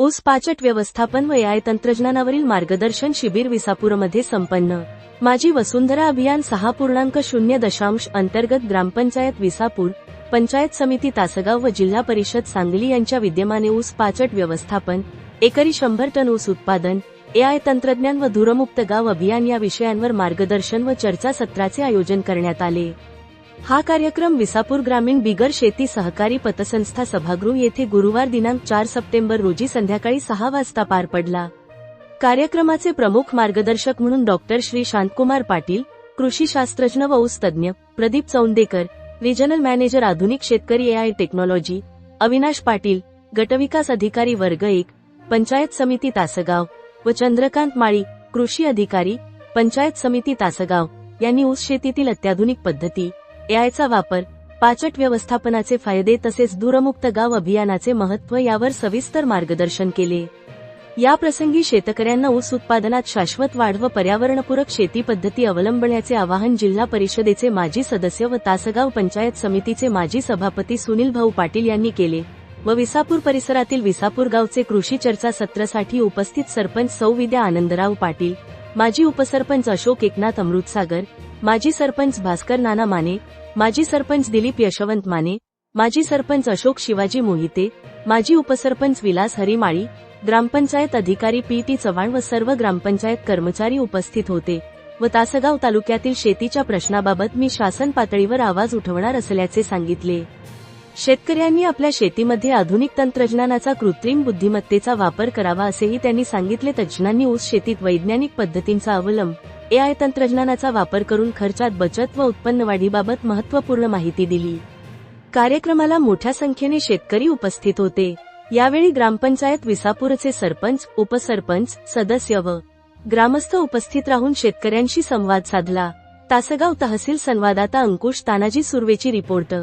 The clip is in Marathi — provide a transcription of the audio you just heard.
ऊस पाचट व्यवस्थापन व आय तंत्रज्ञानावरील मार्गदर्शन शिबिर विसापूरमध्ये संपन्न. माझी वसुंधरा अभियान सहा पूर्णांक शून्य दशांश अंतर्गत ग्रामपंचायत विसापूर पंचायत समिती तासगाव व जिल्हा परिषद सांगली यांच्या विद्यमाने ऊस पाचट व्यवस्थापन एकरी शंभर टन ऊस उत्पादन एआय तंत्रज्ञान व धुरमुक्त गाव अभियान या विषयांवर मार्गदर्शन व चर्चासत्राचे आयोजन करण्यात आले. हा कार्यक्रम विसापूर ग्रामीण बिगर शेती सहकारी पतसंस्था सभागृह येथे गुरुवार दिनांक चार सप्टेंबर रोजी संध्याकाळी सहा वाजता पार पडला. कार्यक्रमाचे प्रमुख मार्गदर्शक म्हणून डॉक्टर श्री शांतकुमार पाटील कृषी शास्त्रज्ञ व ऊस तज्ज्ञ प्रदीप चौंदेकर रिजनल मॅनेजर आधुनिक शेतकरी एआय टेक्नॉलॉजी अविनाश पाटील गटविकास अधिकारी वर्ग एक पंचायत समिती तासगाव व चंद्रकांत माळी कृषी अधिकारी पंचायत समिती तासगाव यांनी ऊस शेतीतील अत्याधुनिक पद्धती एआयचा वापर पाचट व्यवस्थापनाचे फायदे तसेच दूरमुक्त गाव अभियानाचे महत्त्व यावर सविस्तर मार्गदर्शन केले. या प्रसंगी शेतकऱ्यांना ऊस उत्पादनात शाश्वत वाढ व पर्यावरणपूरक शेती पद्धती अवलंबण्याचे आवाहन जिल्हा परिषदेचे माजी सदस्य व तासगाव पंचायत समितीचे माजी सभापती सुनील भाऊ पाटील यांनी केले व विसापूर परिसरातील विसापूर गावचे कृषी चर्चा सत्रासाठी उपस्थित सरपंच सौविद्या आनंदराव पाटील माजी उपसरपंच अशोक एकनाथ अमृतसागर माजी सरपंच भास्कर नाना माने माजी सरपंच दिलीप यशवंत माने माजी सरपंच अशोक शिवाजी मोहिते माजी उपसरपंच विलास हरिमाळी ग्रामपंचायत अधिकारी पी टी चव्हाण व सर्व ग्रामपंचायत कर्मचारी उपस्थित होते व तासगाव तालुक्यातील शेतीच्या प्रश्नाबाबत मी शासन पातळीवर आवाज उठवणार असल्याचे सांगितले. शेतकऱ्यांनी आपल्या शेतीमध्ये आधुनिक तंत्रज्ञानाचा कृत्रिम बुद्धिमत्तेचा वापर करावा असेही त्यांनी सांगितले. तज्ज्ञांनी ऊस शेतीत वैज्ञानिक पद्धतींचा अवलंब एआय तंत्रज्ञानाचा वापर करून खर्चात बचत व उत्पन्न वाढीबाबत महत्त्वपूर्ण माहिती दिली. कार्यक्रमाला मोठ्या संख्येने शेतकरी उपस्थित होते. यावेळी ग्रामपंचायत विसापूरचे सरपंच उपसरपंच सदस्य व ग्रामस्थ उपस्थित राहून शेतकऱ्यांशी संवाद साधला. तासगाव तहसील संवाददाता अंकुश तानाजी सुर्वेची रिपोर्ट